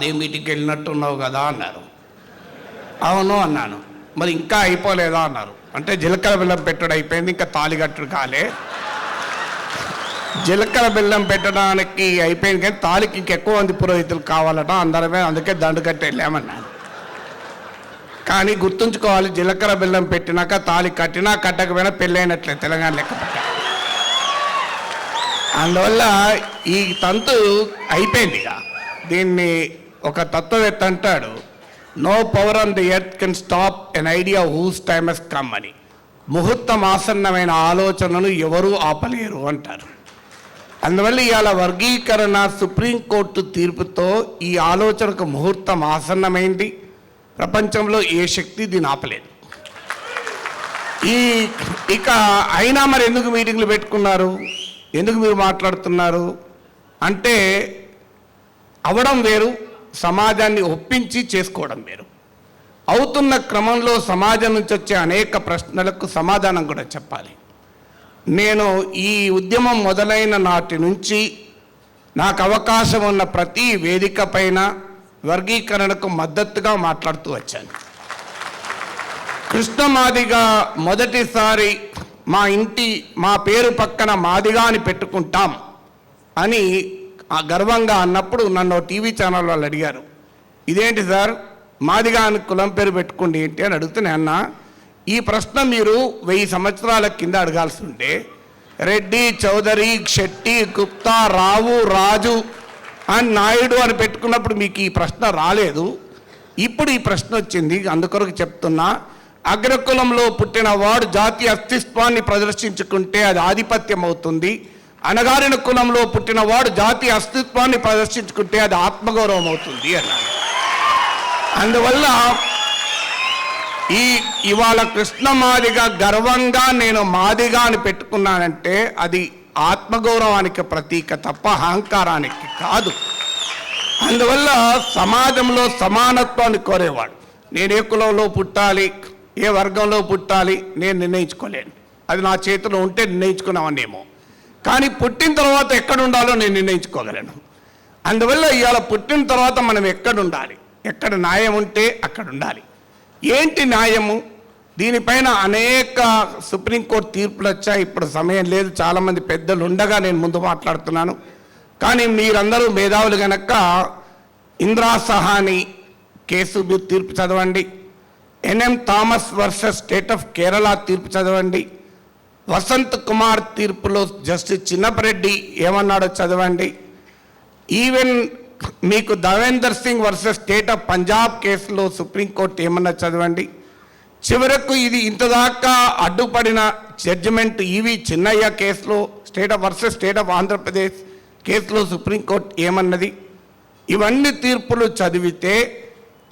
అదే మీటింగ్కి వెళ్ళినట్టున్నావు కదా అన్నారు. అవును అన్నాను. మరి ఇంకా అయిపోలేదా అన్నారు. అంటే జీలకర్ర బెల్లం పెట్టడం అయిపోయింది ఇంకా తాలిగట్టు కాలే. జీలకర్ర బెల్లం పెట్టడానికి అయిపోయింది కానీ తాలికి ఇంకెక్కువ మంది పురోహితులు కావాలట అందరమే అందుకే దండు కట్టి వెళ్ళామన్నాను కానీ గుర్తుంచుకోవాలి జీలకర్ర బెల్లం పెట్టినాక తాలి కట్టినా కట్టకపోయినా పెళ్ళైనట్లే తెలంగాణ లెక్క అందువల్ల ఈ తంతు అయిపోయింది ఇక. దీన్ని ఒక తత్వవేత్త అంటాడు no power on the earth can stop an idea whose time has come అని. ముహూర్తం ఆసన్నమైన ఆలోచనలు ఎవరూ ఆపలేరు అంటారు. అందువల్ల ఇవాళ వర్గీకరణ సుప్రీంకోర్టు తీర్పుతో ఈ ఆలోచనకు ముహూర్తం ఆసన్నమైంది. ప్రపంచంలో ఏ శక్తి దీన్ని ఆపలేదు. ఈ ఇక అయినా మరి ఎందుకు మీటింగ్లు పెట్టుకున్నారు? ఎందుకు మీరు మాట్లాడుతున్నారు? అంటే అవడం వేరు సమాజాన్ని ఒప్పించి చేసుకోవడం వేరు. అవుతున్న క్రమంలో సమాజం నుంచి వచ్చే అనేక ప్రశ్నలకు సమాధానం కూడా చెప్పాలి. నేను ఈ ఉద్యమం మొదలైన నాటి నుంచి నాకు అవకాశం ఉన్న ప్రతి వేదిక పైన వర్గీకరణకు మద్దతుగా మాట్లాడుతూ వచ్చాను. కృష్ణ మాదిగా మొదటిసారి మా ఇంటి మా పేరు పక్కన మాదిగా అని పెట్టుకుంటాం అని ఆ గర్వంగా అన్నప్పుడు నన్ను టీవీ ఛానల్ వాళ్ళు అడిగారు ఇదేంటి సార్? మాదిగా అని కులం పేరు పెట్టుకోండి ఏంటి? అని అడుగుతున్నా అన్న ఈ ప్రశ్న మీరు వెయ్యి సంవత్సరాల కింద అడగాల్సి ఉంటే రెడ్డి చౌదరి శెట్టి గుప్తా రావు రాజు అని నాయుడు అని పెట్టుకున్నప్పుడు మీకు ఈ ప్రశ్న రాలేదు. ఇప్పుడు ఈ ప్రశ్న వచ్చింది అందుకొరకు చెప్తున్నా అగ్రకులంలో పుట్టిన వాడు జాతి అస్తిత్వాన్ని ప్రదర్శించుకుంటే అది ఆధిపత్యం అవుతుంది అణగారిన కులంలో పుట్టిన వాడు జాతి అస్తిత్వాన్ని ప్రదర్శించుకుంటే అది ఆత్మగౌరవం అవుతుంది అన్నాడు. అందువల్ల ఈ ఇవాళ కృష్ణ మాదిగా గర్వంగా నేను మాదిగా అని పెట్టుకున్నానంటే అది ఆత్మగౌరవానికి ప్రతీక తప్ప అహంకారానికి కాదు. అందువల్ల సమాజంలో సమానత్వాన్ని కోరేవాడు. నేను ఏ కులంలో పుట్టాలి ఏ వర్గంలో పుట్టాలి నేను నిర్ణయించుకోలేను. అది నా చేతిలో ఉంటే నిర్ణయించుకున్నామనేమో. కానీ పుట్టిన తర్వాత ఎక్కడ ఉండాలో నేను నిర్ణయించుకోగలను. అందువల్ల ఇవాళ పుట్టిన తర్వాత మనం ఎక్కడుండాలి? ఎక్కడ న్యాయం ఉంటే అక్కడ ఉండాలి. ఏంటి న్యాయము? దీనిపైన అనేక సుప్రీంకోర్టు తీర్పులు వచ్చాయి. ఇప్పుడు సమయం లేదు. చాలామంది పెద్దలు ఉండగా నేను ముందు మాట్లాడుతున్నాను. కానీ మీరందరూ మేధావులు గనక ఇంద్రా సహాని కేసు తీర్పు చదవండి. NM Thomas versus state of Kerala తీర్పు చదవండి. వసంత్ కుమార్ తీర్పులో జస్టిస్ చిన్నపరెడ్డి ఏమన్నాడో చదవండి. ఈవెన్ మీకు Davinder Singh versus state of Punjab కేసులో సుప్రీంకోర్టు ఏమన్నా చదవండి. చివరకు ఇది ఇంతదాకా అడ్డుపడిన జడ్జిమెంట్ ఈవి చిన్నయ్య కేసులో state of versus state of Andhra Pradesh కేసులో సుప్రీంకోర్టు ఏమన్నది. ఇవన్నీ తీర్పులు చదివితే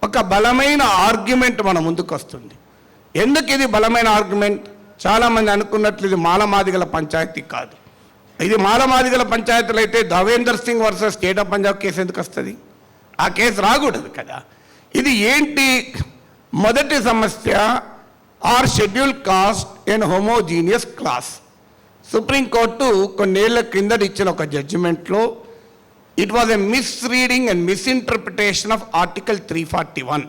ఒక బలమైన ఆర్గ్యుమెంట్ మన ముందుకు వస్తుంది ఎందుకు ఇది బలమైన ఆర్గ్యుమెంట్? చాలామంది అనుకున్నట్లు ఇది మాలమాదిగల పంచాయతీ కాదు. ఇది మాలమాదిగల పంచాయతీలు అయితే Davinder Singh versus state of Punjab case ఎందుకు వస్తుంది? ఆ కేసు రాకూడదు కదా. ఇది ఏంటి? మొదటి సమస్య are schedule caste in homogeneous class. Supreme court కొన్నేళ్ళ కిందట ఇచ్చిన ఒక జడ్జిమెంట్లో it was a misreading and misinterpretation of article three forty one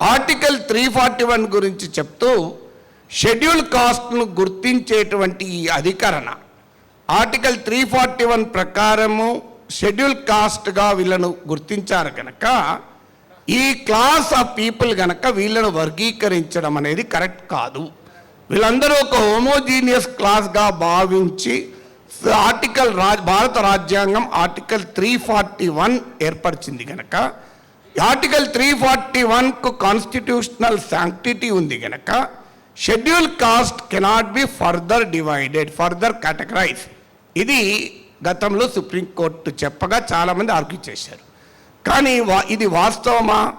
article three forty one గురించి చెప్తూ షెడ్యూల్ కాస్ట్ను గుర్తించేటువంటి ఈ అధికరణ. ఆర్టికల్ త్రీ ఫార్టీ వన్ ప్రకారము షెడ్యూల్ కాస్ట్గా వీళ్ళను గుర్తించారు కనుక ఈ క్లాస్ ఆఫ్ పీపుల్ కనుక వీళ్ళను వర్గీకరించడం అనేది కరెక్ట్ కాదు. వీళ్ళందరూ ఒక హోమోజీనియస్ క్లాస్గా భావించి ఆర్టికల్ రాజ్ భారత రాజ్యాంగం ఆర్టికల్ త్రీ ఫార్టీ వన్ ఏర్పరిచింది కనుక ఆర్టికల్ త్రీ ఫార్టీ వన్కు కాన్స్టిట్యూషనల్ శాంక్టిటీ ఉంది కనుక schedule caste cannot be further divided further categorize ఇది గతంలో సుప్రీంకోర్టు చెప్పగా చాలామంది ఆర్గ్యూ చేశారు. కానీ వా- ఇది వాస్తవమా?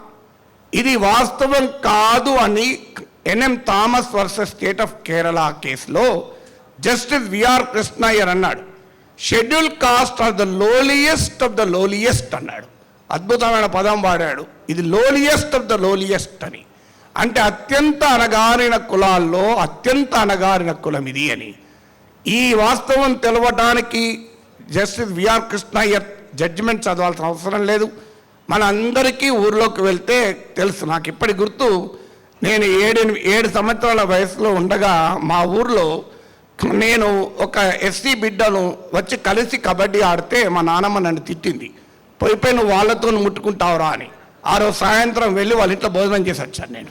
ఇది వాస్తవం కాదు అని NM Thomas versus state of Kerala కేసులో జస్టిస్ విఆర్ కృష్ణయ్యర్ అన్నాడు. Schedule caste of the lowliest of the lowliest అన్నాడు. అద్భుతమైన పదం వాడాడు. ఇది లోలియెస్ట్ ఆఫ్ ద లోలియెస్ట్ అని. అంటే అత్యంత అణగారిన కులాల్లో అత్యంత అణగారిన కులం ఇది అని. ఈ వాస్తవం తెలవడానికి జస్టిస్ విఆర్ కృష్ణయ్యర్ జడ్జిమెంట్ చదవాల్సిన అవసరం లేదు. మన అందరికీ ఊర్లోకి వెళ్తే తెలుసు. నాకు ఇప్పటి గుర్తు నేను ఏడు ఏడు సంవత్సరాల వయసులో ఉండగా మా ఊర్లో నేను ఒక ఎస్సీ బిడ్డను వచ్చి కలిసి కబడ్డీ ఆడితే మా నాన్నమ్మ నన్ను తిట్టింది. పోయిపోయి నువ్వు వాళ్ళతో ముట్టుకుంటావురా అని. ఆ రోజు సాయంత్రం వెళ్ళి వాళ్ళ ఇంట్లో భోజనం చేసి వచ్చాను నేను.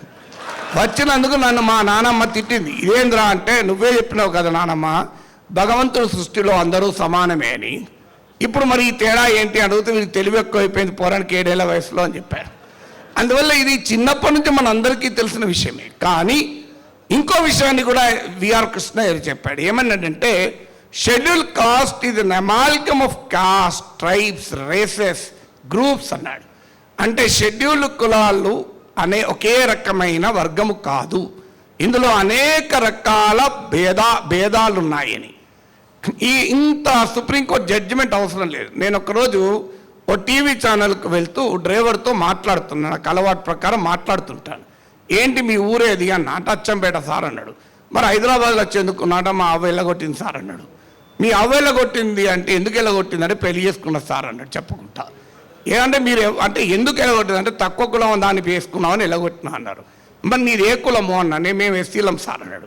వచ్చినందుకు నన్ను మా నానమ్మ తిట్టింది. ఇదేంద్రా అంటే నువ్వే చెప్పినావు కదా నానమ్మ భగవంతుడి సృష్టిలో అందరూ సమానమే అని. ఇప్పుడు మరి ఈ తేడా ఏంటి అడిగితే మీకు తెలివి ఎక్కువైపోయింది పోరానికి ఏడేళ్ళ వయసులో అని చెప్పారు. అందువల్ల ఇది చిన్నప్పటి నుంచి మన అందరికీ తెలిసిన విషయమే. కానీ ఇంకో విషయాన్ని కూడా విఆర్ కృష్ణ గారు చెప్పాడు. ఏమన్నాడంటే షెడ్యూల్ కాస్ట్ ఇది an amalgam of caste tribes races groups అన్నాడు. అంటే షెడ్యూల్ కులాలు అనే ఒకే రకమైన వర్గము కాదు. ఇందులో అనేక రకాల భేద భేదాలు ఉన్నాయని ఈ ఇంత సుప్రీంకోర్టు జడ్జిమెంట్ అవసరం లేదు. నేను ఒకరోజు ఓ టీవీ ఛానల్కి వెళ్తూ డ్రైవర్తో మాట్లాడుతున్నాను నాకు అలవాటు ప్రకారం మాట్లాడుతుంటాను. ఏంటి మీ ఊరేది అన్న అచ్చంపేట సార్ అన్నాడు. మరి హైదరాబాద్లో వచ్చేందుకు నాట మా అవ్వ కొట్టింది సార్ అన్నాడు. మీ అవ్వ కొట్టింది అంటే ఎందుకు వెళ్ళగొట్టింది అంటే పెళ్ళి చేసుకున్న సార్ అన్నాడు చెప్పుకుంటారు ఏమంటే మీరు అంటే ఎందుకు ఎలగొట్టదు? అంటే తక్కువ కులం దాన్ని వేసుకున్నామని ఎలగొట్టినా అన్నారు. మరి మీరు ఏ కులము అన్నా నేను మేము ఎస్సీలం సార్ అన్నాడు.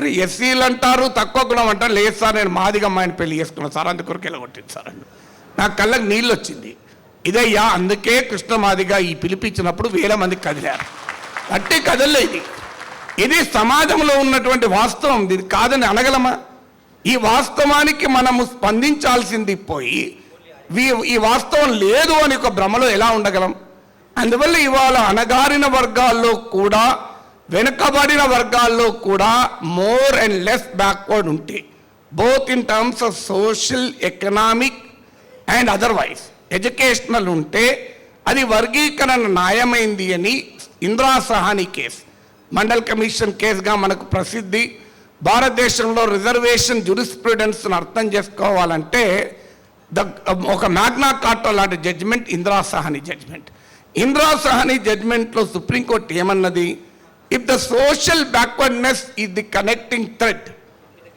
అరే ఎస్సీలు అంటారు తక్కువ కులం అంటారు. లేదు సార్ నేను మాదిగ అమ్మాయిని పెళ్ళి చేసుకున్నాను సార్ అందుకొరకు ఎలగొట్టింది సార్ అన్నాడు. నాకు కళ్ళకి నీళ్ళు వచ్చింది. ఇదయ్యా అందుకే కృష్ణ మాదిగా ఈ పిలిపించినప్పుడు వేల మంది కదిలారు. అట్టే కదలే ఇది. ఇది సమాజంలో ఉన్నటువంటి వాస్తవం. ఇది కాదని అనగలమా? ఈ వాస్తవానికి మనము స్పందించాల్సింది పోయి ఈ వాస్తవం లేదు అని ఒక భ్రమలో ఎలా ఉండగలం? అందువల్ల ఇవాళ అణగారిన వర్గాల్లో కూడా వెనుకబడిన వర్గాల్లో కూడా మోర్ అండ్ లెస్ బ్యాక్వర్డ్ ఉంటే both in terms of social economic and otherwise educational ఉంటే అది వర్గీకరణ న్యాయమైంది అని ఇందిరా సహాని కేసు మండల్ కమిషన్ కేసుగా మనకు ప్రసిద్ధి భారతదేశంలో రిజర్వేషన్ జ్యూరిస్ప్రూడెన్స్ను అర్థం చేసుకోవాలంటే ద um, ఒక మ్యాగ్నా కార్టా లాంటి జడ్జిమెంట్ ఇందిరా సహాని జడ్జిమెంట్ ఇందిరా సహాని జడ్జిమెంట్లో సుప్రీంకోర్టు ఏమన్నది? If the social backwardness is the connecting thread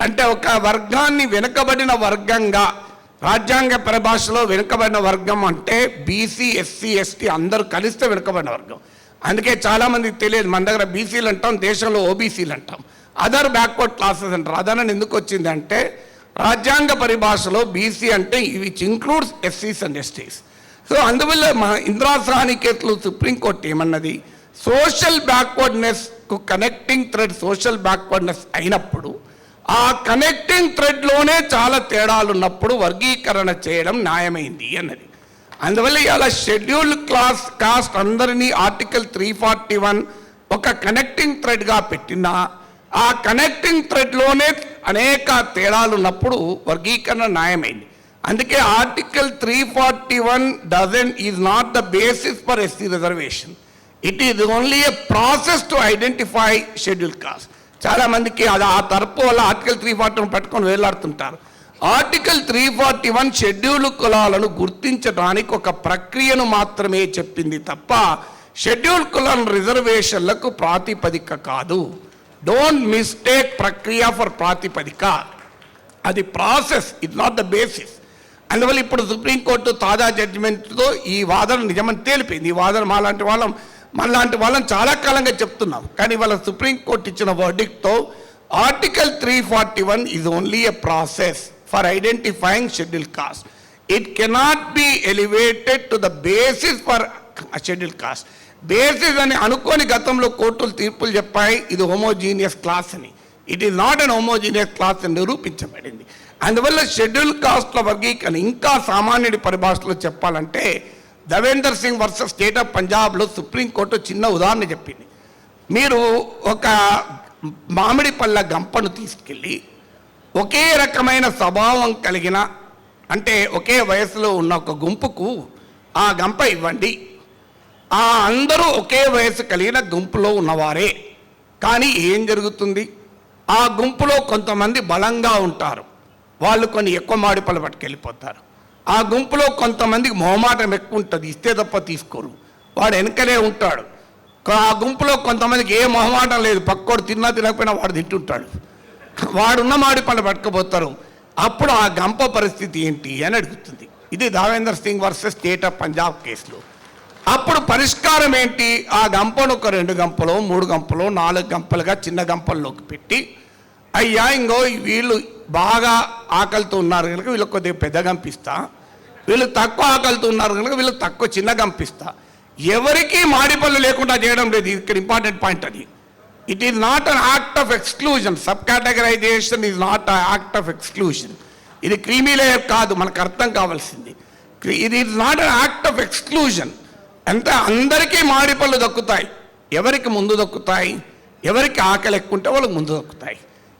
అంటే ఒక వర్గాన్ని వెనుకబడిన వర్గంగా రాజ్యాంగ పరిభాషలో వెనుకబడిన వర్గం అంటే బీసీ ఎస్సీ ఎస్టీ అందరూ కలిస్తే వెనుకబడిన వర్గం. అందుకే చాలామందికి తెలియదు మన దగ్గర బీసీలు అంటాం దేశంలో ఓబీసీలు అంటాం. అదర్ బ్యాక్వర్డ్ క్లాసెస్ అంటారు. అదనని ఎందుకు వచ్చింది అంటే రాజ్యాంగ పరిభాషలో బీసీ అంటే ఇవి ఇంక్లూడ్స్ ఎస్సీస్ అండ్ ఎస్టీస్ సో అందువల్ల మన ఇందిరాసాని కేసులో సుప్రీంకోర్టు ఏమన్నది? సోషల్ బ్యాక్వర్డ్నెస్కు కనెక్టింగ్ థ్రెడ్ సోషల్ బ్యాక్వర్డ్నెస్ అయినప్పుడు ఆ కనెక్టింగ్ థ్రెడ్లోనే చాలా తేడాలు ఉన్నప్పుడు వర్గీకరణ చేయడం న్యాయమైంది అన్నది. అందువల్ల ఇలా షెడ్యూల్డ్ క్లాస్ కాస్ట్ అందరినీ ఆర్టికల్ త్రీ ఫార్టీ వన్ ఒక కనెక్టింగ్ థ్రెడ్గా పెట్టినా ఆ కనెక్టింగ్ థ్రెడ్లోనే అనేక తేడాలు ఉన్నప్పుడు వర్గీకరణ న్యాయమైంది. అందుకే article three forty one doesn't is not the basis for SC reservation it is only a process to identify schedule caste చాలామందికి అది ఆ తరపు వల్ల ఆర్టికల్ త్రీ ఫార్టీ వన్ పట్టుకొని వేలాడుతుంటారు. Article three forty one schedule కులాలను గుర్తించడానికి ఒక ప్రక్రియను మాత్రమే చెప్పింది తప్ప షెడ్యూల్ కులాల రిజర్వేషన్లకు ప్రాతిపదిక కాదు. డోంట్ మిస్టేక్ ప్రక్రియ ఫర్ ప్రాతిపదిక. అది process it not the basis అందువల్ల ఇప్పుడు సుప్రీంకోర్టు తాజా జడ్జిమెంట్తో ఈ వాదన నిజమని తేలిపోయింది. ఈ వాదన మాలాంటి వాళ్ళం మనలాంటి వాళ్ళం చాలా కాలంగా చెప్తున్నాం. కానీ వాళ్ళ సుప్రీంకోర్టు ఇచ్చిన వర్డిక్తో article three forty one is only a process for identifying schedule caste it cannot be elevated to the basis for schedule caste basis అని అనుకోని గతంలో కోర్టులు తీర్పులు చెప్పాయి. ఇది హోమోజీనియస్ క్లాస్ అని. It is not an homogeneous class అని నిరూపించబడింది. అందువల్ల షెడ్యూల్ కాస్ట్ల వర్గీకరణ ఇంకా సామాన్యుడి పరిభాషలో చెప్పాలంటే Davinder Singh versus state of పంజాబ్లో సుప్రీంకోర్టు చిన్న ఉదాహరణ చెప్పింది. మీరు ఒక మామిడి పళ్ళ గంపను తీసుకెళ్ళి ఒకే రకమైన స్వభావం కలిగిన అంటే ఒకే వయసులో ఉన్న ఒక గుంపుకు ఆ గంప ఇవ్వండి. ఆ అందరూ ఒకే వయసు కలిగిన గుంపులో ఉన్నవారే. కానీ ఏం జరుగుతుంది? ఆ గుంపులో కొంతమంది బలంగా ఉంటారు. వాళ్ళు కొన్ని ఎక్కువ మాడిపళ్ళు పట్టుకెళ్ళిపోతారు. ఆ గుంపులో కొంతమందికి మొహమాటం ఎక్కువ ఉంటుంది. ఇస్తే తప్ప తీసుకోరు. వాడు వెనకనే ఉంటాడు. ఆ గుంపులో కొంతమందికి ఏ మొహమాటం లేదు. పక్కోడు తిన్నా తినకపోయినా వాడు తింటుంటాడు. వాడున్న మాడి పళ్ళు పట్టుకుపోతారు. అప్పుడు ఆ గంప పరిస్థితి ఏంటి అని అడుగుతుంది. ఇది Davinder Singh versus state of Punjab కేసులో. అప్పుడు పరిష్కారం ఏంటి? ఆ గంపను ఒక రెండు గంపలు మూడు గంపలు నాలుగు గంపలుగా చిన్న గంపల్లోకి పెట్టి అయ్యా ఇంకో వీళ్ళు బాగా ఆకలితో ఉన్నారు కనుక వీళ్ళకి కొద్దిగా పెద్ద గంపిస్తా. వీళ్ళు తక్కువ ఆకలితో ఉన్నారు కనుక వీళ్ళు తక్కువ చిన్న గంపిస్తా. ఎవరికీ మాడిపళ్ళు లేకుండా చేయడం లేదు. ఇక్కడ ఇంపార్టెంట్ పాయింట్ అది. It is not an act of exclusion sub categorization is not a act of exclusion ఇది క్రీమీ లేయర్ కాదు. మనకు అర్థం కావాల్సింది. ఇది is not an act of exclusion అంటే అందరికీ మామిడిపళ్ళు దక్కుతాయి. ఎవరికి ముందు దక్కుతాయి? ఎవరికి ఆకలి ఎక్కువ ఉంటే వాళ్ళకి ముందు దక్కుతాయి.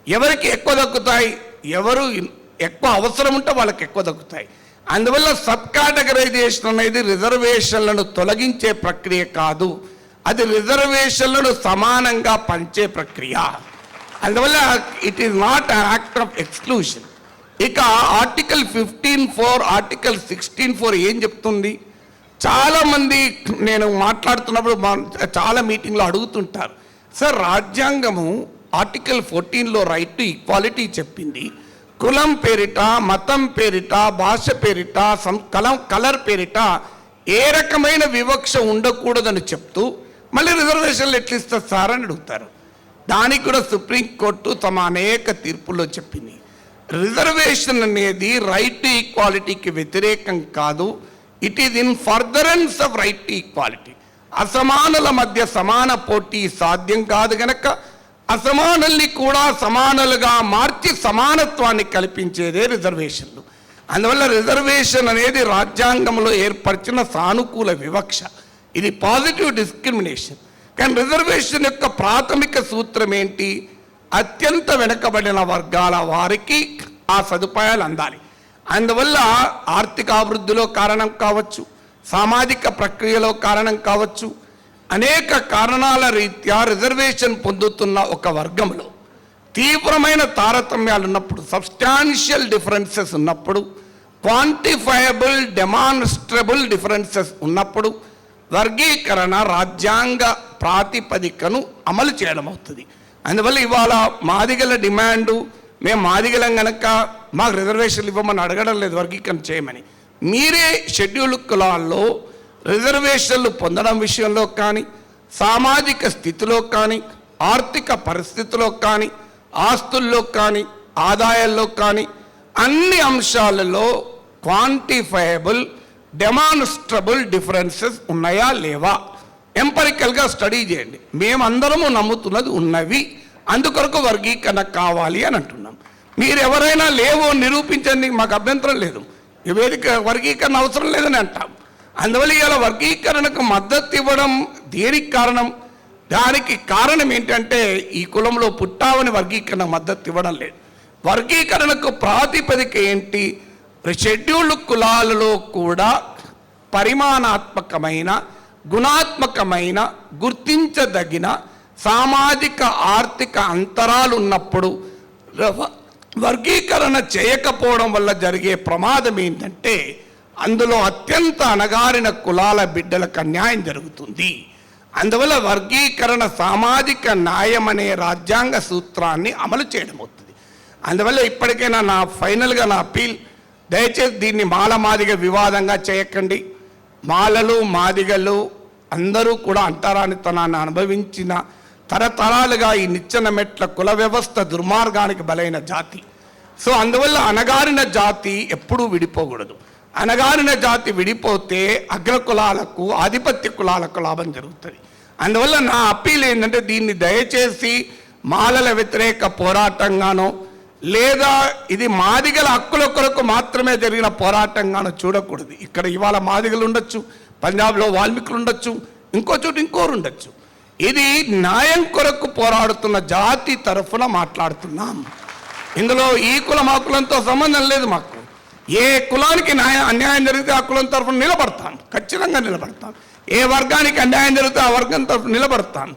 ఎవరికి ఎక్కువ దక్కుతాయి? ఎవరు ఎక్కువ అవసరం ఉంటే వాళ్ళకి ఎక్కువ దక్కుతాయి. అందువల్ల సబ్ కేటగరైజేషన్ అనేది రిజర్వేషన్లను తొలగించే ప్రక్రియ కాదు. అది రిజర్వేషన్లను సమానంగా పంచే ప్రక్రియ. అందువల్ల it is not act of exclusion ఇక article fifteen four article sixteen four ఏం చెప్తుంది? చాలామంది నేను మాట్లాడుతున్నప్పుడు చాలా మీటింగ్లో అడుగుతుంటారు. సార్ రాజ్యాంగము ఆర్టికల్ ఫోర్టీన్లో రైట్ టు ఈక్వాలిటీ చెప్పింది. కులం పేరిట మతం పేరిట భాష పేరిట సం కలం కలర్ పేరిట ఏ రకమైన వివక్ష ఉండకూడదని చెప్తూ మళ్ళీ రిజర్వేషన్లు ఎట్లిస్తారు సార్ అని అడుగుతారు. దానికి కూడా సుప్రీంకోర్టు తమ అనేక తీర్పుల్లో చెప్పింది. రిజర్వేషన్ అనేది రైట్ టు ఈక్వాలిటీకి వ్యతిరేకం కాదు. It is in furtherance of right equality అసమానుల మధ్య సమాన పోటీ సాధ్యం కాదు గనక అసమానుల్ని కూడా సమానులుగా మార్చి సమానత్వాన్ని కల్పించేదే రిజర్వేషన్లు అందువల్ల రిజర్వేషన్ అనేది రాజ్యాంగంలో ఏర్పరిచిన సానుకూల వివక్ష ఇది పాజిటివ్ డిస్క్రిమినేషన్ కానీ రిజర్వేషన్ యొక్క ప్రాథమిక సూత్రం ఏంటి అత్యంత వెనుకబడిన వర్గాల వారికి ఆ సదుపాయాలు అందాలి అందువల్ల ఆర్థిక అభివృద్ధిలో కారణం కావచ్చు సామాజిక ప్రక్రియలో కారణం కావచ్చు. అనేక కారణాల రీత్యా రిజర్వేషన్ పొందుతున్న ఒక వర్గంలో తీవ్రమైన తారతమ్యాలు ఉన్నప్పుడు సబ్స్టాన్షియల్ డిఫరెన్సెస్ ఉన్నప్పుడు క్వాంటిఫైయబుల్ డెమాన్స్ట్రబుల్ డిఫరెన్సెస్ ఉన్నప్పుడు వర్గీకరణ రాజ్యాంగ ప్రాతిపదికను అమలు చేయడం అవుతుంది. అందువల్ల ఇవాళ మాదిగల డిమాండు మేము మాదిగలం కనుక మాకు రిజర్వేషన్లు ఇవ్వమని అడగడం లేదు వర్గీకరణ చేయమని. మీరే షెడ్యూల్ కులాల్లో రిజర్వేషన్లు పొందడం విషయంలో కానీ సామాజిక స్థితిలో కానీ ఆర్థిక పరిస్థితిలో కానీ ఆస్తుల్లో కానీ ఆదాయాల్లో కానీ అన్ని అంశాలలో క్వాంటిఫైయబుల్ డెమాన్స్ట్రబుల్ డిఫరెన్సెస్ ఉన్నాయా లేవా? ఎంపరికల్గా స్టడీ చేయండి. మేమందరము నమ్ముతున్నది ఉన్నవి అందుకొరకు వర్గీకరణ కావాలి అని అంటున్నాం. మీరు ఎవరైనా లేవో నిరూపించండి మాకు అభ్యంతరం లేదు. వేదిక వర్గీకరణ అవసరం లేదని అంటాం. అందువల్ల ఇలా వర్గీకరణకు మద్దతు ఇవ్వడం దేనికి కారణం? దానికి కారణం ఏంటంటే ఈ కులంలో పుట్టావని వర్గీకరణ మద్దతు ఇవ్వడం లేదు. వర్గీకరణకు ప్రాతిపదిక ఏంటి? షెడ్యూల్డ్ కులాలలో కూడా పరిమాణాత్మకమైన గుణాత్మకమైన గుర్తించదగిన సామాజిక ఆర్థిక అంతరాలు ఉన్నప్పుడు వర్గీకరణ చేయకపోవడం వల్ల జరిగే ప్రమాదం ఏంటంటే అందులో అత్యంత అణగారిన కులాల బిడ్డలకు అన్యాయం జరుగుతుంది. అందువల్ల వర్గీకరణ సామాజిక న్యాయం అనే రాజ్యాంగ సూత్రాన్ని అమలు చేయడం అవుతుంది. అందువల్ల ఇప్పటికైనా నా ఫైనల్గా నా అపీల్ దయచేసి దీన్ని మాల మాదిగ వివాదంగా చేయకండి. మాలలు మాదిగలు అందరూ కూడా అంటరానితనాన్ని అనుభవించిన తరతరాలుగా ఈ నిచ్చెన మెట్ల కుల వ్యవస్థ దుర్మార్గానికి బలైన జాతి. సో అందువల్ల అణగారిన జాతి ఎప్పుడూ విడిపోకూడదు. అణగారిన జాతి విడిపోతే అగ్ర కులాలకు ఆధిపత్య కులాలకు లాభం జరుగుతుంది. అందువల్ల నా అప్పీల్ ఏంటంటే దీన్ని దయచేసి మాలల వ్యతిరేక పోరాటంగానో లేదా ఇది మాదిగల హక్కుల కొరకు మాత్రమే జరిగిన పోరాటంగానో చూడకూడదు. ఇక్కడ ఇవాళ మాదిగలు ఉండొచ్చు పంజాబ్లో వాల్మీకులు ఉండొచ్చు ఇంకో చోటు ఇంకోరు ఉండొచ్చు. ఇది న్యాయం కొరకు పోరాడుతున్న జాతి తరఫున మాట్లాడుతున్నాం. ఇందులో ఈ కులం ఆ కులంతో సంబంధం లేదు మాకు. ఏ కులానికి న్యాయం అన్యాయం జరిగితే ఆ కులం తరఫున నిలబడతాను ఖచ్చితంగా నిలబడతాను ఏ వర్గానికి అన్యాయం జరిగితే ఆ వర్గం తరఫున నిలబడతాను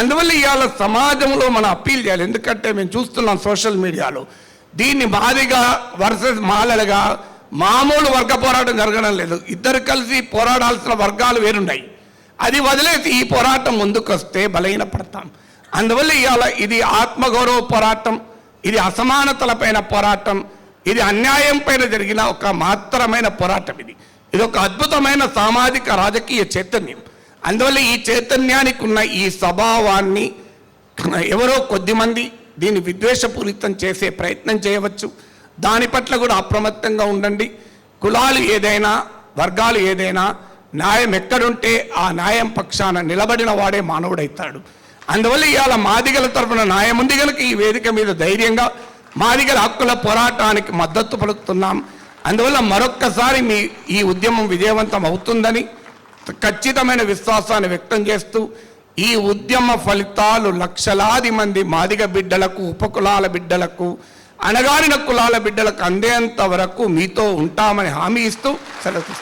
అందువల్ల ఇవాళ సమాజంలో మనం అప్పీల్ చేయాలి. ఎందుకంటే మేము చూస్తున్నాం సోషల్ మీడియాలో. దీన్ని మాదిగా వర్సెస్ మాలలుగా మామూలు వర్గ పోరాటం జరగడం లేదు. ఇద్దరు కలిసి పోరాడాల్సిన వర్గాలు వేరున్నాయి అది వదిలేసి ఈ పోరాటం ముందుకొస్తే బలహీన పడతాం అందువల్ల ఇవాళ ఇది ఆత్మగౌరవ పోరాటం ఇది అసమానతలపైన పోరాటం ఇది అన్యాయం పైన జరిగిన ఒక మాత్రమైన పోరాటం ఇది. ఇది ఒక అద్భుతమైన సామాజిక రాజకీయ చైతన్యం. అందువల్ల ఈ చైతన్యానికి ఉన్న ఈ స్వభావాన్ని ఎవరో కొద్దిమంది దీన్ని విద్వేషపూరితం చేసే ప్రయత్నం చేయవచ్చు. దాని పట్ల కూడా అప్రమత్తంగా ఉండండి. కులాలు ఏదైనా వర్గాలు ఏదైనా న్యాయం ఎక్కడుంటే ఆ న్యాయం పక్షాన నిలబడిన వాడే మానవుడైతాడు. అందువల్ల ఇవాళ మాదిగల తరఫున న్యాయం ఉంది కనుక ఈ వేదిక మీద ధైర్యంగా మాదిగల హక్కుల పోరాటానికి మద్దతు పలుకుతున్నాం. అందువల్ల మరొక్కసారి మీ ఈ ఉద్యమం విజయవంతం అవుతుందని ఖచ్చితమైన విశ్వాసాన్ని వ్యక్తం చేస్తూ ఈ ఉద్యమ ఫలితాలు లక్షలాది మంది మాదిగ బిడ్డలకు ఉపకులాల బిడ్డలకు అణగారిన కులాల బిడ్డలకు అందేంత వరకు మీతో ఉంటామని హామీ ఇస్తూ సెలవు